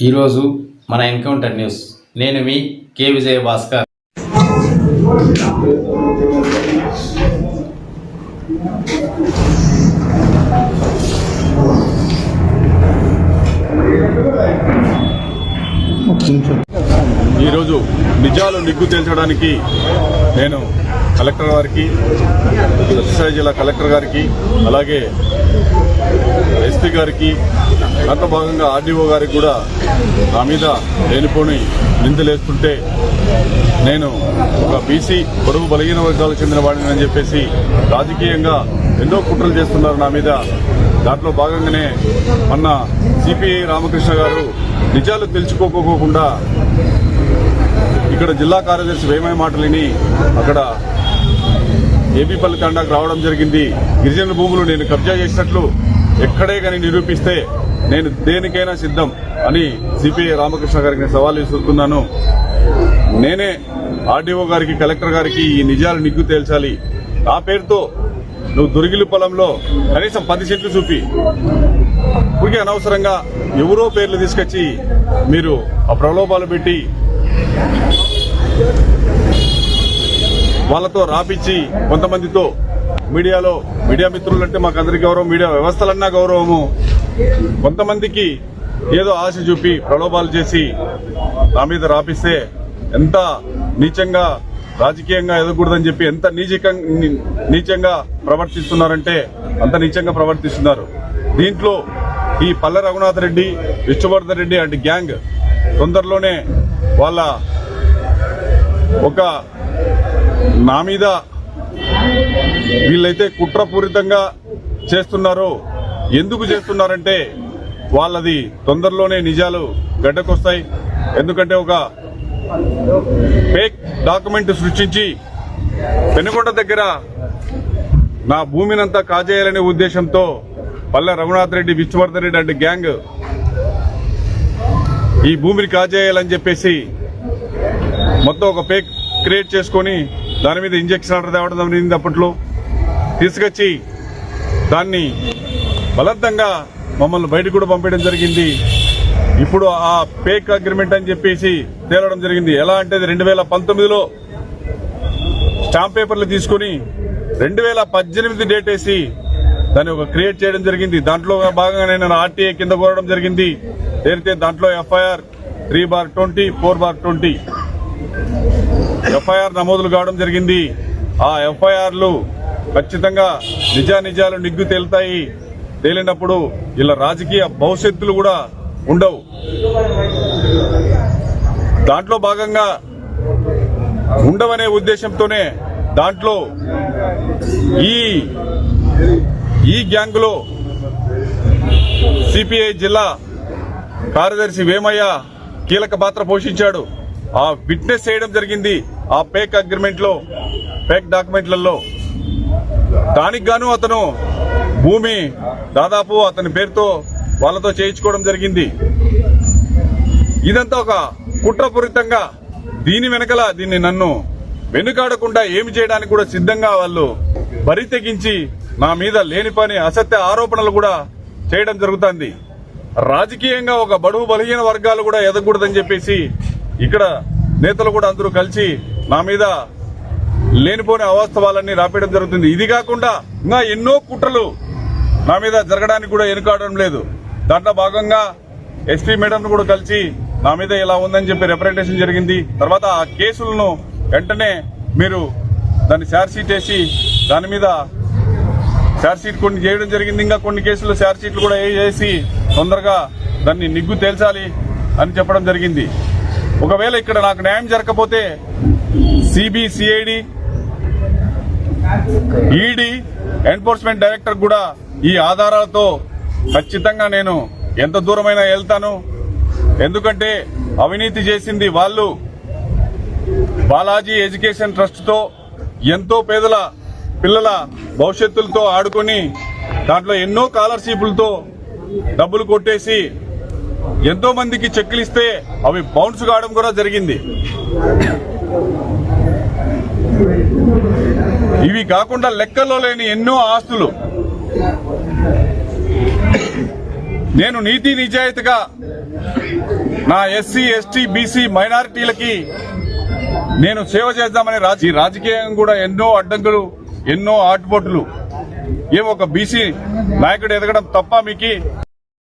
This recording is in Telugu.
ఈరోజు మన ఎన్కౌంటర్ న్యూస్. నేను మీ కె విజయ భాస్కర్. ఈరోజు నిజాలు నిగ్గు తేల్చడానికి నేను కలెక్టర్ గారికి సత్యసాయి జిల్లా కలెక్టర్ గారికి అలాగే ఎస్పీ గారికి దాంట్లో భాగంగా ఆర్డీఓ గారికి కూడా నా మీద లేనిపోని నిందలేస్తుంటే నేను ఒక బీసీ పొరుగు బలహీన వర్గాలకు చెందిన వాడిని అని చెప్పేసి రాజకీయంగా ఎన్నో కుట్రలు చేస్తున్నారు నా మీద. దాంట్లో భాగంగానే మొన్న సిపిఐ రామకృష్ణ గారు నిజాలు తెలుసుకోకోకుండా ఇక్కడ జిల్లా కార్యదర్శి వేమయ్య మాటలిని అక్కడ ఏపీపల్లి తండాకు రావడం జరిగింది. గిరిజన భూములు నేను కబ్జా చేసినట్లు ఎక్కడే కానీ నిరూపిస్తే నేను దేనికైనా సిద్ధం అని సిపిఐ రామకృష్ణ గారికి నేను సవాల్ విసురుతున్నాను. నేనే ఆర్డీఓ గారికి కలెక్టర్ గారికి ఈ నిజాలు నిగ్గు తేల్చాలి. నా పేరుతో నువ్వు దొరికిలి పొలంలో కనీసం పది సెంట్లు చూపి. ఊరికే అనవసరంగా ఎవరో పేర్లు తీసుకొచ్చి మీరు ఆ ప్రలోభాలు పెట్టి వాళ్ళతో రాపిచ్చి కొంతమందితో మీడియాలో మీడియా మిత్రులంటే మాకు అందరికీ గౌరవం మీడియా వ్యవస్థలన్నా గౌరవము. కొంతమందికి ఏదో ఆశ చూపి ప్రలోభాలు చేసి నా మీద రాపిస్తే ఎంత నీచంగా రాజకీయంగా ఎదగకూడదని చెప్పి ఎంత నీచకం నీచంగా ప్రవర్తిస్తున్నారంటే అంత నీచంగా ప్రవర్తిస్తున్నారు. దీంట్లో ఈ పల్లె రఘునాథ్ రెడ్డి విష్ణువర్ధన్ రెడ్డి అంటే గ్యాంగ్ తొందరలోనే వాళ్ళ ఒక నా మీద వీళ్ళైతే కుట్రపూరితంగా చేస్తున్నారో ఎందుకు చేస్తున్నారంటే వాళ్ళది తొందరలోనే నిజాలు గడ్డకొస్తాయి. ఎందుకంటే ఒక ఫేక్ డాక్యుమెంట్ సృష్టించి పెనుకొండ దగ్గర నా భూమినంతా కాజేయాలనే ఉద్దేశంతో పల్లె రఘునాథ్ రెడ్డి విష్ణువర్ధన్ రెడ్డి అంటే గ్యాంగ్ ఈ భూమిని కాజేయాలని చెప్పేసి మొత్తం ఒక పేక్ క్రియేట్ చేసుకొని దాని మీద ఇంజక్షన్ ఆర్డర్ తేవడం జరిగింది అప్పట్లో. తీసుకొచ్చి దాన్ని బలవంతంగా మమ్మల్ని బయటకు కూడా పంపించడం జరిగింది. ఇప్పుడు ఆ పేక్ అగ్రిమెంట్ అని చెప్పేసి తేలడం జరిగింది. ఎలా అంటే రెండు వేల పంతొమ్మిదిలో స్టాంప్ పేపర్లు తీసుకుని రెండు వేల పద్దెనిమిది డేట్ వేసి దాన్ని ఒక క్రియేట్ చేయడం జరిగింది. దాంట్లో భాగంగా నేను ఆర్టీఐ కింద కోరడం జరిగింది. ఏదైతే దాంట్లో FIR three bar twenty four bar twenty FIR నమోదులు కావడం జరిగింది. ఆ ఎఫ్ఐఆర్లు ఖచ్చితంగా నిజానిజాలు నిగ్గు తేలుతాయి. తేలినప్పుడు ఇలా రాజకీయ భవిష్యత్తులు కూడా ఉండవు. దాంట్లో భాగంగా ఉండవనే ఉద్దేశంతోనే దాంట్లో ఈ ఈ గ్యాంగ్లో సిపిఐ జిల్లా కార్యదర్శి వేమయ్య కీలక పాత్ర పోషించాడు. ఆ విట్నెస్ చేయడం జరిగింది ఆ పేక్ అగ్రిమెంట్లో పేక్ డాక్యుమెంట్లలో. దానికి గాను అతను భూమి దాదాపు అతని పేరుతో వాళ్ళతో చేయించుకోవడం జరిగింది. ఇదంతా ఒక కుట్రపూరితంగా దీని వెనకల దీన్ని నన్ను వెనుకాడకుండా ఏమి చేయడానికి కూడా సిద్ధంగా వాళ్ళు బరి తెగించి నా మీద లేని పని అసత్య ఆరోపణలు కూడా చేయడం జరుగుతుంది. రాజకీయంగా ఒక బడుగు బలహీన వర్గాలు కూడా ఎదగకూడదని చెప్పేసి ఇక్కడ నేతలు కూడా అందరూ కలిసి నా మీద లేనిపోని అవాస్తవాలన్నీ రాపేయడం జరుగుతుంది. ఇది కాకుండా ఇంకా ఎన్నో కుట్రలు నా మీద జరగడానికి కూడా ఎన్నుకోవడం లేదు. దాంట్లో భాగంగా ఎస్పీ మేడంను కూడా కలిసి నా మీద ఇలా ఉందని చెప్పి రిప్రజెంటేషన్ జరిగింది. తర్వాత ఆ కేసులను వెంటనే మీరు దాన్ని ఛార్జ్షీట్ వేసి దాని మీద ఛార్జ్షీట్ కొన్ని చేయడం జరిగింది. ఇంకా కొన్ని కేసులు ఛార్జ్షీట్లు కూడా వేసి తొందరగా దాన్ని నిగ్గు తేల్చాలి అని చెప్పడం జరిగింది. ఒకవేళ ఇక్కడ నాకు న్యాయం జరగకపోతే సిబిసిఐడి ఈడీ ఎన్ఫోర్స్మెంట్ డైరెక్టర్ కూడా ఈ ఆధారాలతో ఖచ్చితంగా నేను ఎంత దూరమైనా వెళ్తాను. ఎందుకంటే అవినీతి చేసింది వాళ్ళు. బాలాజీ ఎడ్యుకేషన్ ట్రస్ట్తో ఎంతో పేదల పిల్లల భవిష్యత్తులతో ఆడుకొని దాంట్లో ఎన్నో స్కాలర్షిప్లతో డబ్బులు కొట్టేసి ఎంతో మందికి చెక్కులు ఇస్తే అవి బౌన్స్ కావడం కూడా జరిగింది. ఇవి కాకుండా లెక్కల్లో లేని ఎన్నో ఆస్తులు. నేను నీతి నిజాయితీగా నా ఎస్సీ ఎస్టీ బీసీ మైనారిటీలకి నేను సేవ చేద్దామని రాజీ రాజకీయం కూడా ఎన్నో అడ్డంకులు ఎన్నో ఆటుపోట్లు. ఏ ఒక బీసీ నాయకుడు ఎదగడం తప్ప మీకు